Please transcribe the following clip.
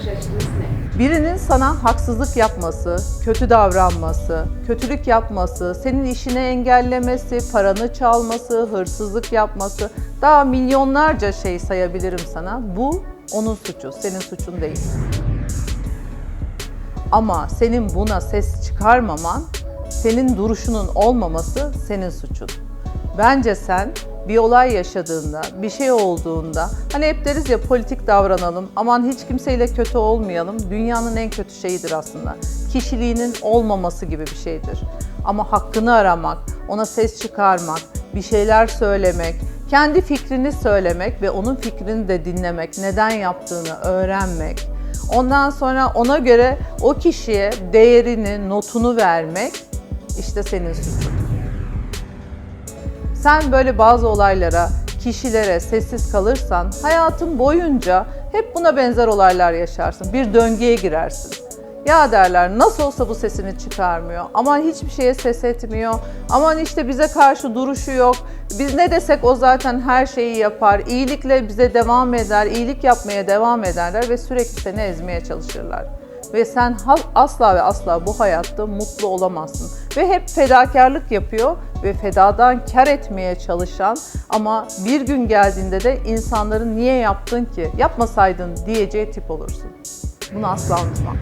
bakış açınız ne? Birinin sana haksızlık yapması, kötü davranması, kötülük yapması, senin işini engellemesi, paranı çalması, hırsızlık yapması, daha milyonlarca şey sayabilirim sana. Bu onun suçu, senin suçun değil. Ama senin buna ses çıkarmaman, senin duruşunun olmaması senin suçun. Bence sen bir olay yaşadığında, bir şey olduğunda, hani hep deriz ya politik davranalım, aman hiç kimseyle kötü olmayalım, dünyanın en kötü şeyidir aslında. Kişiliğinin olmaması gibi bir şeydir. Ama hakkını aramak, ona ses çıkarmak, bir şeyler söylemek, kendi fikrini söylemek ve onun fikrini de dinlemek, neden yaptığını öğrenmek, Ondan sonra ona göre o kişiye değerini, notunu vermek işte senin suçun. Sen böyle bazı olaylara, kişilere sessiz kalırsan hayatın boyunca hep buna benzer olaylar yaşarsın. Bir döngüye girersin. Ya derler nasıl olsa bu sesini çıkarmıyor. Aman hiçbir şeye ses etmiyor. Aman işte bize karşı duruşu yok. Biz ne desek o zaten her şeyi yapar. İyilikle bize devam eder, iyilik yapmaya devam ederler ve sürekli seni ezmeye çalışırlar. Ve sen asla ve asla bu hayatta mutlu olamazsın. Ve hep fedakarlık yapıyor ve fedadan kar etmeye çalışan ama bir gün geldiğinde de insanların niye yaptın ki, yapmasaydın diyeceği tip olursun. Bunu asla unutma.